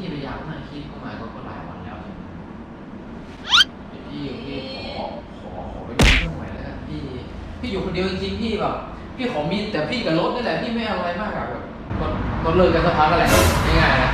ที่พยายามนั่งคิดเข้ามาก็ก็หลายวันแล้วใช่ไหมพี่พี่ขอขอขอไปเรื่องใหม่แล้วกันพี่พี่อยู่คนเดียวจริงๆพี่แบบพี่ขอมีแต่พี่กับรถนี่แหละพี่ไม่เอาอะไรมากอะแบบก็ก็เลิกกันสักพักก็แหละง่ายๆนะ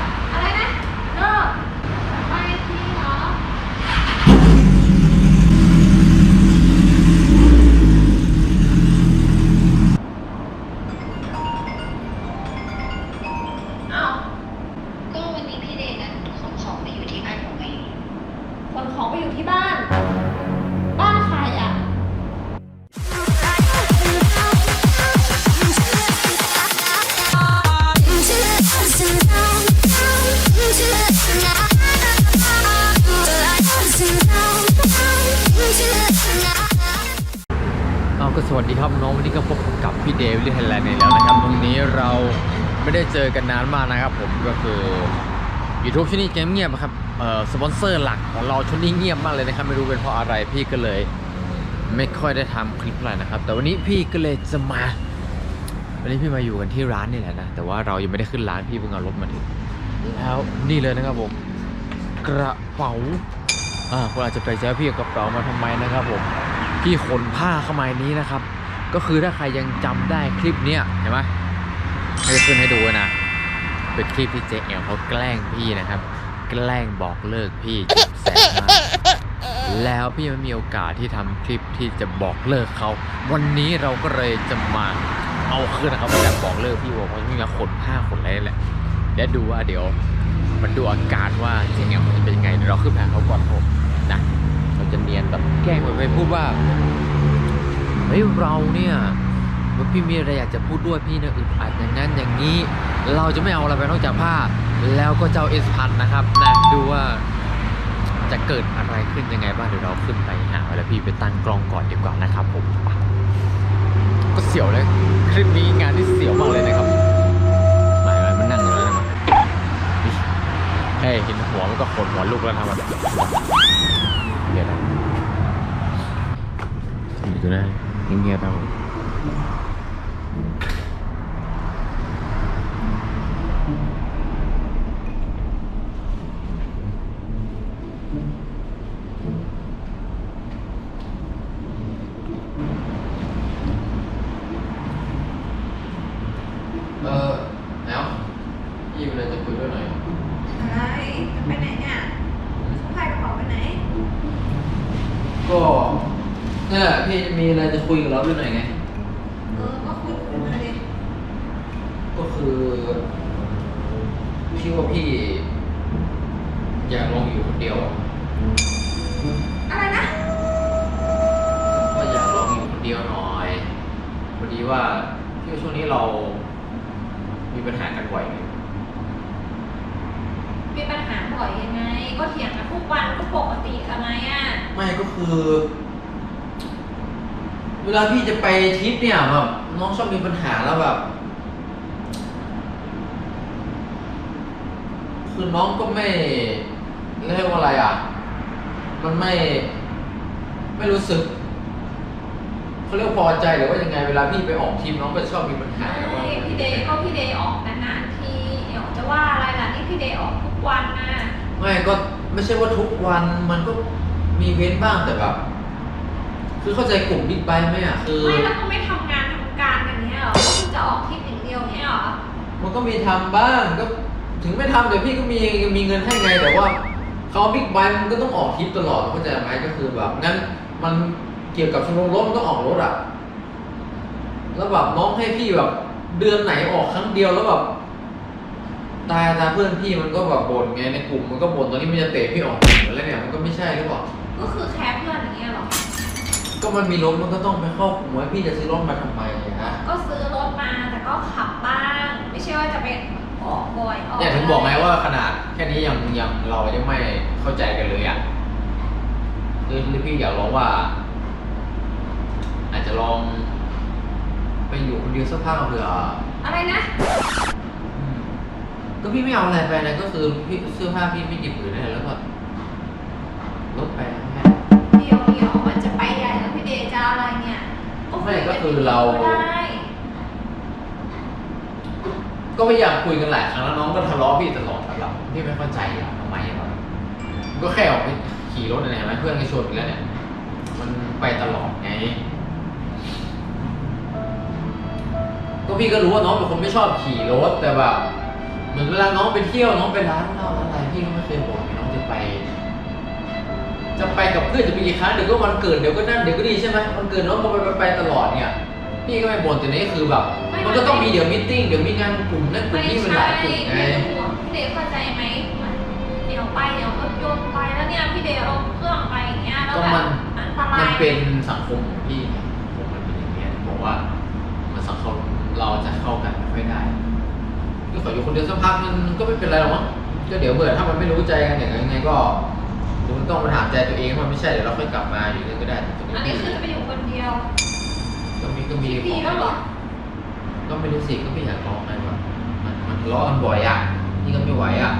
ดีครับน้องวันนี้ก็พบกับพี่เดวิดไทยแลนด์อีกแล้วนะครับตรงนี้เราไม่ได้เจอกันนานมากนะครับผมก็คือ YouTube ช่วงนี้เกมเงียบนะครับเอ่อสปอนเซอร์หลักของเราช่วงนี้เงียบมากเลยนะครับไม่รู้เป็นเพราะอะไรพี่ก็เลย ไม่ค่อยได้ทำคลิปอะไรนะครับ แต่วันนี้พี่ก็เลยจะมา วันนี้พี่มาอยู่กันที่ร้านนี่แหละนะแต่ว่าเรายังไม่ได้ขึ้นร้านพี่เพิ่งเอารถมาถึงแล้วนี่เลยนะครับผมกระเป๋าอ่าคุณอาจจะไปแจ้วพี่กระเป๋ามาทำไมนะครับผมที่ขนผ้าเข้ามานี้นะครับ ก็คือถ้าใครยังจำได้คลิปเนี้ยเห็นไหมให้ขึ้นให้ดูนะเป็นคลิปที่เจเอลเขาแกล้งพี่นะครับ แกล้งบอกเลิกพี่จ็บแสบมากแล้วพี่ไม่มีโอกาสที่ทำคลิปที่จะบอกเลิกเขา วันนี้เราก็เลยจะมาเอาคืนนะครับจากบอกเลิกพี่บอกว่ามีมาขนผ้าขนอะไรนี่แหละเดี๋ยวดูว่าเดี๋ยว มันดูอาการว่าเจเอลมันจะเป็นยังไงเดี๋ยวเราขึ้นไปหาเขาก่อนผมนะเราจะเนียนแบบแกล้งไปพูดว่า เฮ้ยเราเนี่ยว่าพี่มีอะไรอยากจะพูดด้วยพี่เนี่ยอึดอัดอย่างนั้นอย่างนี้ เราจะไม่เอาอะไรไปนอกจากผ้า แล้วก็เจ้าเอสพันนะครับนะดูว่าจะเกิดอะไรขึ้นยังไงบ้างเดี๋ยวเราขึ้นไปหาแล้วพี่ไปตั้งกล้องก่อนดีกว่านะครับผมก็เสียวเลยคลิปนี้งานที่เสียวมากเลยนะครับหมายมันนั่งอยู่แล้วนะเฮ้ยเห็นหัวมันก็ขนหัวลุกแล้วนะครับเดี๋ยวนะอยู่นะเงียบๆครับผมเออแล้วพี่มีอะไรจะคุยด้วยหน่อยอะไรจะไปไหนเนี่ยสะพายกระเป๋าไปไหน ก็ เนี่ยแหละพี่มีอะไรจะคุยกับเราด้วยหน่อยไง เออ ก็คุยกันมาเลยก็คือพี่ว่าพี่ อยากลองอยู่คนเดียวอะอะไรนะ ก็อยากลองอยู่คนเดียวหน่อยพอดีว่าที่ว่าช่วงนี้เรา มีปัญหากันบ่อยไงมีปัญหาบ่อยยังไง ก็เถียงกันทุกวันก็ปกติทำไมอะ ไม่ก็คือ เวลาพี่จะไปทริปเนี่ยแบบน้องชอบมีปัญหาแล้วแบบคือน้องก็ไม่เรียกว่าอะไรอะ มันไม่ไม่รู้สึกเขาเรียกว่าพอใจหรือว่ายังไงเวลาพี่ไปออกทริปน้องก็ชอบมีปัญหาว่าไม่พี่เดย์ก็พี่เดย์ออกนานๆทีเดี๋ยวจะว่าอะไรล่ะนี่พี่เดย์ออกทุกวันนะไม่ก็ไม่ใช่ว่าทุกวันมันก็มีเว้นบ้างแต่แบบ คือเข้าใจกลุ่มบิ๊กไบค์ไหมอะคือ ไม่แล้วก็ไม่ทำงานทำการแบบเนี้ยเหรอก็คือจะออกทริปอย่างเดียวเนี้ยเหรอมันก็มีทำบ้างก็ถึงไม่ทำแต่พี่ก็มีมีเงินให้ไงแต่ว่าเขาบิ๊กไบค์มันก็ต้องออกทริปตลอดเข้าใจไหมก็คือแบบงั้นมันเกี่ยวกับชมรมรถมันต้องออกรถอะแล้วแบบน้องให้พี่แบบเดือนไหนออกครั้งเดียวแล้วแบบตายตาเพื่อนพี่มันก็แบบบ่นไงในกลุ่มมันก็บ่นตอนนี้มันจะเตะพี่ออกกลุ่มแล้วเนี่ยมันก็ไม่ใช่หรือเปล่า ก็คือแคร์เพื่อนอย่างเงี้ยเหรอ ก็มันมีรถมันก็ต้องไปเข้ากลุ่มไว้พี่จะซื้อรถมาทำไมอะฮะก็ซื้อรถมาแต่ก็ขับบ้าง ไม่ใช่ว่าจะไปออกบ่อยออกเนี่ยถึงบอกไงว่าขนาดแค่นี้ยังยังเรายังไม่เข้าใจกันเลยอะคือพี่อยากลองว่า อาจจะลองไปอยู่คนเดียวสักพักเผื่อ อะไรนะอืมก็พี่ไม่เอาอะไรไปนะก็คือพี่เสื้อผ้าพี่ไม่หยิบอื่นเลยแล้วก็ลดไปนะแค่เดี๋ยวเดี๋ยวมันจะไปให ไม่ก็คือเราก็ได้ก็พยายามคุยกันหลายครั้งแล้วน้องก็ทะเลาะพี่ตลอดแบบพี่ไม่เข้าใจอะทำไมแบบก็แค่ออกไปขี่รถอะไรเห็นไหมเพื่อนก็ชวนไปแล้วเนี่ย มันไปตลอดไง ก็พี่ก็รู้ว่าน้องเป็นคนไม่ชอบขี่รถแต่แบบเหมือนเวลาน้องไปเที่ยวน้องไปร้านเหล้าร้าอะไรพี่ก็ไม่เคยบอก จะไปจะไปกับเพื่อนจะไปกี่ครั้งเดี๋ยวก็วันเกิดเดี๋ยวก็นั่นเดี๋ยวก็นี่ใช่ไหมวันเกิดน้องก็ไปไปไปตลอดเนี่ยพี่ก็ไม่บ่นแต่นี่คือแบบ มันก็ต้องมีเดี๋ยวมิทติ้งเดี๋ยวมีงานกลุ่มนั่นกลุ่มไม่นี่มันหใช่ลายกลุ่มไงไม่ต้องห่วงพี่เดย์เข้าใจไหมมันเดี๋ยวไปเดี๋ยวรถยนต์ไปแล้วเนี่ยพี่เดย์เอาเครื่องไปอย่างเงี้ยแล้วก็แบบมันอันตรามันยเป็นสังคมของพี่ไงผมมันเป็นอย่างเงี้ยบอกว่ามันสังคมเราจะเข้ากันไม่ค่อยได้ก็ขออยู่คนเดียวสักพักมันก็ไม่เป็นไรหรอกมั้งก็เดี๋ยวเบื่อถ้ามันไม่รู้ใจกันอย่างไงก็ดูมัน ต้องมาถามใจตัวเองว่ามันไม่ใช่เดี๋ยวเราค่อยกลับมาอยู่ด้วยก็ได้แต่ตรงอันนี้คือจะไปอยู่คนเดียวก็มีก็มีดีแล้วเหรอก็ไม่รู้สิก็ไม่อยากร้องไงวะมันมันทะเลาะกันบ่อยอะนี่ก็ไม่ไหวอะ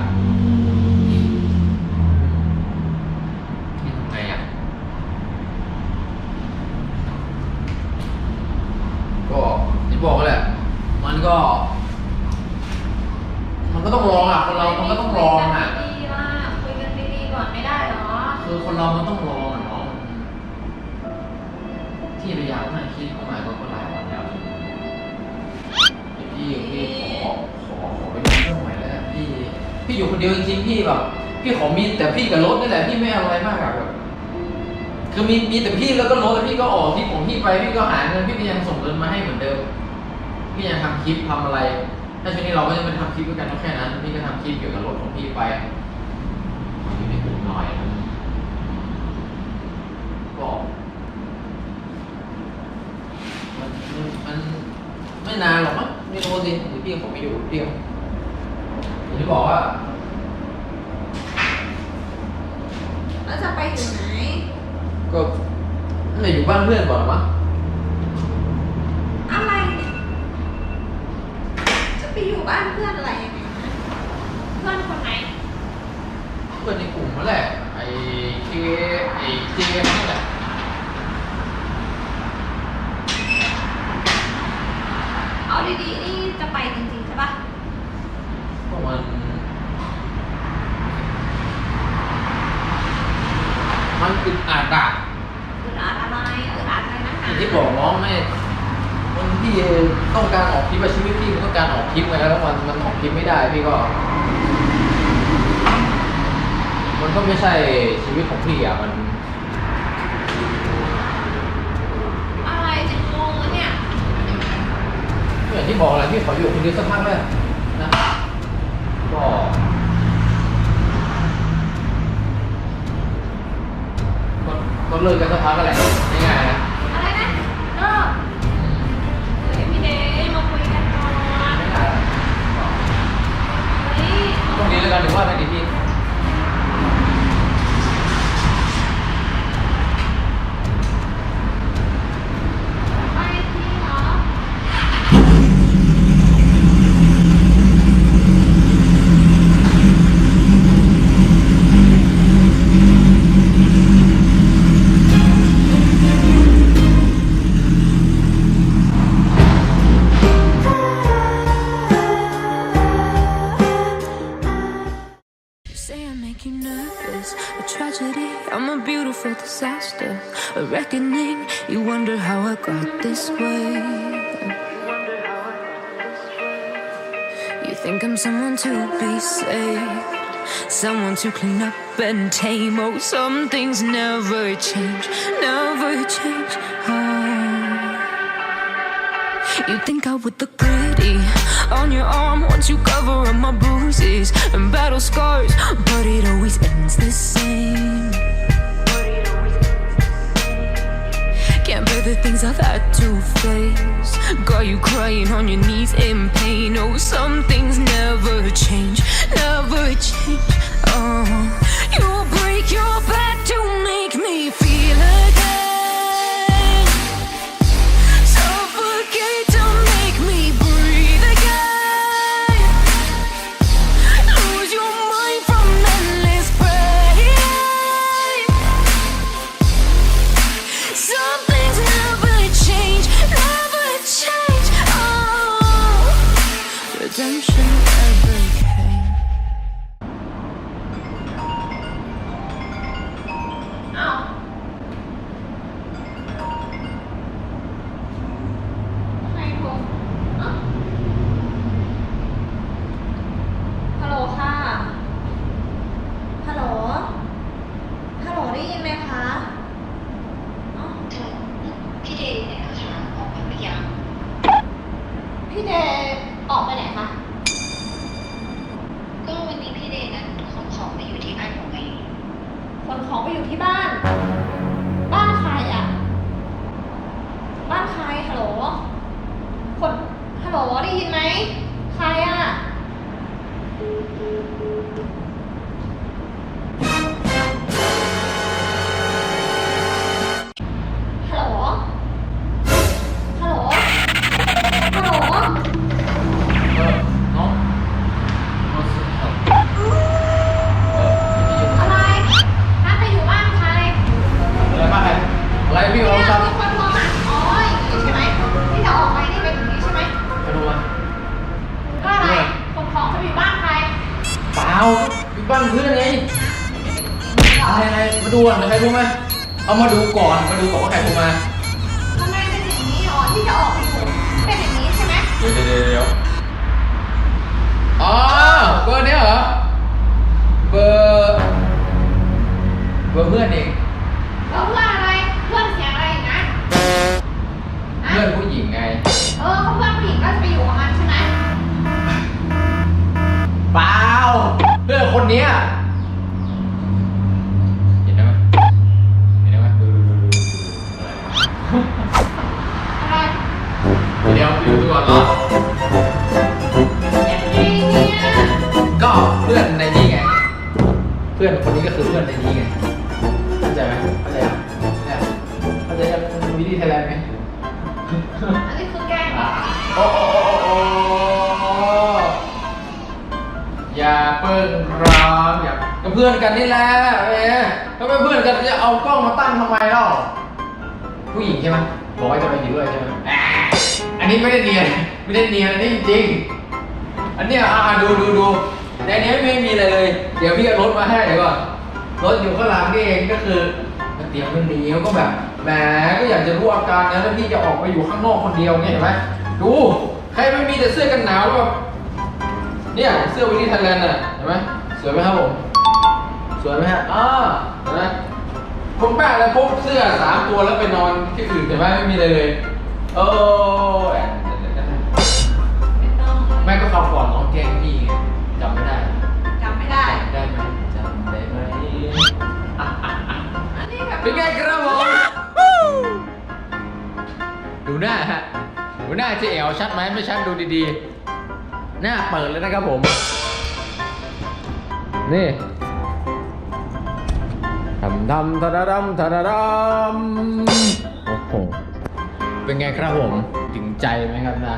นี่ทำไงอะก็ที่บอกแหละมันก็ มันก็ต้องลองอะคนเรา มันก็ต้องลองอะคุย คือคนเรามันต้องลองอะน้องที่พยายามนั่งคิดเข้ามาก็ก็หลายวันแล้วพี่พี่ขอขอขอไปดูเรื่องใหม่แล้วกันพี่ พี่อยู่คนเดียวจริงๆพี่แบบพี่ขอมีแต่พี่กับรถนี่แหละพี่ไม่เอาอะไรมากอะแบบคือมีมีแต่พี่แล้วก็รถแล้วพี่ก็ออกที่ของพี่ไปพี่ก็หาเงินพี่ก็ยังส่งเงินมาให้เหมือนเดิมพี่ยังทำคลิปทำอะไรถ้าช่วงนี้เราก็จะไปทำคลิปด้วยกันก็แค่นั้นพี่ก็ทำคลิปเกี่ยวกับรถของพี่ไปอยู่ในกลุ่มหน่อย ก็มันมันไม่นานหรอกมั้งไม่รู้สิหรือพี่ผมไม่อยู่เดียวอย่างที่บอกว่าแล้วจะไปอยู่ไหน ก็ไม่อยู่บ้านเพื่อนก่อนหรอมั้งอะไรเนี่ยจะไปอยู่บ้านเพื่อนอะไรยังไงนะเพื่อนคนไหน เพื่อนในกลุ่มนั่นแหละ ไอ้เคไอ้เจนั่นแหละเอาดีๆนี่จะไปจริงๆใช่ปะพวกมันมันอึดอัดอะอึดอัดอะไรอึดอัดอะไรนะอย่างที่บอกน้องไม่มันพี่ต้องการออกคลิปอะชีวิตพี่มันต้องการออกคลิปไงแล้วมันมันออกคลิปไม่ได้พี่ก็ มันก็ไม่ใช่ชีวิตของพี่อะมัน อะไรจะงงแล้วเนี่ยก็อย่างที่บอกแหละพี่ขออยู่คนเดียวสักพักเลยนะก็ก็ก็เลิกกันสักพักก็แหละง่าย someone to clean up and tame. Oh, some things never change, never change. Oh. You think I would look pretty on your arm once you cover up my bruises and battle scars, but it always ends the same. Can't bear the things I've had to face. Got you crying on your knees in pain. Oh, some things never change, never change. redemption ever. พี่บ้านเพื่อนไงอะไรอะไรมาดูก่อนใครรู้ไหมเอามาดูก่อนมาดูก่อนว่าใครโทรมาทำไมเป็นอย่างนี้อ๋อที่จะออกไปอยู่เป็นอย่างนี้ใช่ไหมเดี๋ยวเดี๋ยวเดี๋ยวอ๋อเบอร์เนี้ยเหรอเบอร์เบอร์เพื่อนเองแล้วเพื่อนอะไรเพื่อนเสียงอะไรอีกนะฮะเพื่อนผู้หญิงไง เออเขาเพื่อนผู้หญิงก็จะไปอยู่กับมันใช่ไหม เปล่าเพื่อน คนเนี้ยเห็นได้ไหมเห็นไหมดูดูดูดูอะไรอะไรเดี๋ยวดูดูก่อนเหรอก็เพื่อนในนี้ไง เพื่อนคนนี้ก็คือเพื่อนในนี้ไง อย่าเปิ้งร้องอย่าก็เพื่อนกันนี่แหละแหมถ้าไม่เพื่อนกันจะเอากล้องมาตั้งทำไมเล่าผู้หญิงใช่ไหมบอกว่าจะไปอยู่ด้วยใช่ไหมแหมอันนี้ไม่ได้เนียนไม่ได้เนียนอันนี้จริงอันเนี้ยอ่าดูดูดูในนี้ไม่มีอะไรเลย เดี๋ยวพี่เอารถมาให้เดี๋ยวก่อนรถอยู่ข้างหลังนี่เองก็คือมันเตรียมมันหนีก็แบบแหมก็อยากจะรู้อาการนะแล้วพี่จะออกไปอยู่ข้างนอกคนเดียวเนี่ยเห็นไหมดูใครไม่มีแต่เสื้อกันหนาวแบบ เนี่ยเสื้อวินนี่ไทยแลนด์น่ะเห็นไหมสวยไหมครับผมสวยไหมฮะอ่าเห็นไหมผมแปะแล้วพกเสื้อสามตัวแล้วไปนอนที่อื่นเห็นไหมไม่มีอะไรเลยโอ้แอนไม่ต้องแม่ก็คราวก่อนน้องแกล้งพี่ไงจำไม่ได้จำไม่ได้จำได้ไหมจำได้ไหมอะอะอะอันนี้แบบเป็นไงครับผมดูหน้าฮะดูหน้าเจ๊เอวชัดไหมไม่ชัดดูดีๆห น้าเปิดเลยนะครับผม นี่ทำทำทะดำทะดำโอ้โห เป็นไงครับผม ถึงใจไหมครับนะ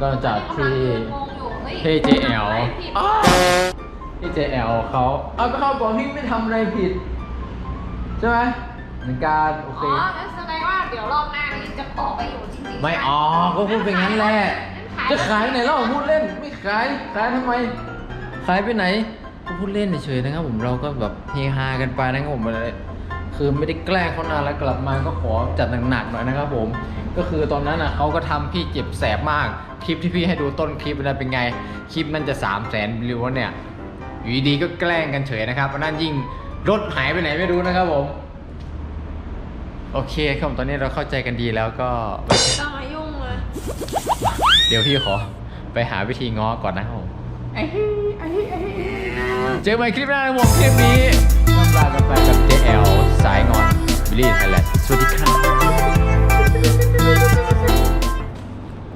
ก็จากที่งงอยู่เฮ้ยที่ JL ทำอะไรผิดอ้าวที่ JL เขาเอาก็เขาบอกพี่ไม่ทำอะไรผิด ใช่ไหมเหมือนกันโอเค อ๋องั้นแสดงว่าเดี๋ยวรอบหน้านี้จะออกไปอยู่จริงๆ ไม่ใช่หอ๋อก็พูดเป็นงั้นแหละ จะขายไหนเล่าพูดเล่น ไม่ขาย ขายทำไม ขายไปไหนก็พูดเล่นเฉยๆนะครับผมเราก็แบบเฮฮากันไปนะครับผมอะไรคือไม่ได้แกล้งเขานานแล้วกลับมาก็ขอจัดหนักๆหน่อยนะครับผม ก็คือตอนนั้นอะเขาก็ทำพี่เจ็บแสบมาก คลิปที่พี่ให้ดูต้นคลิปนั้นเป็นไง คลิปนั้นจะ3 0 0แสนวิวเนี่ยอยู่ดีก็แกล้งกันเฉยนะครับนนั้นยิ่งรถหายไปไหนไม่รู้นะครับผม โอเคครับผมตอนนี้เราเข้าใจกันดีแล้วก็ต้องมายุ่งเลย เดี๋ยวพี่ขอไปหาวิธีง้อก่อนนะครับผมเจอกันใหม่คลิปหน้าในวงคลิปนี้ลากันไปกับ JL สายงอนวิลลี่ไทยแลนด์สวัสดีครับ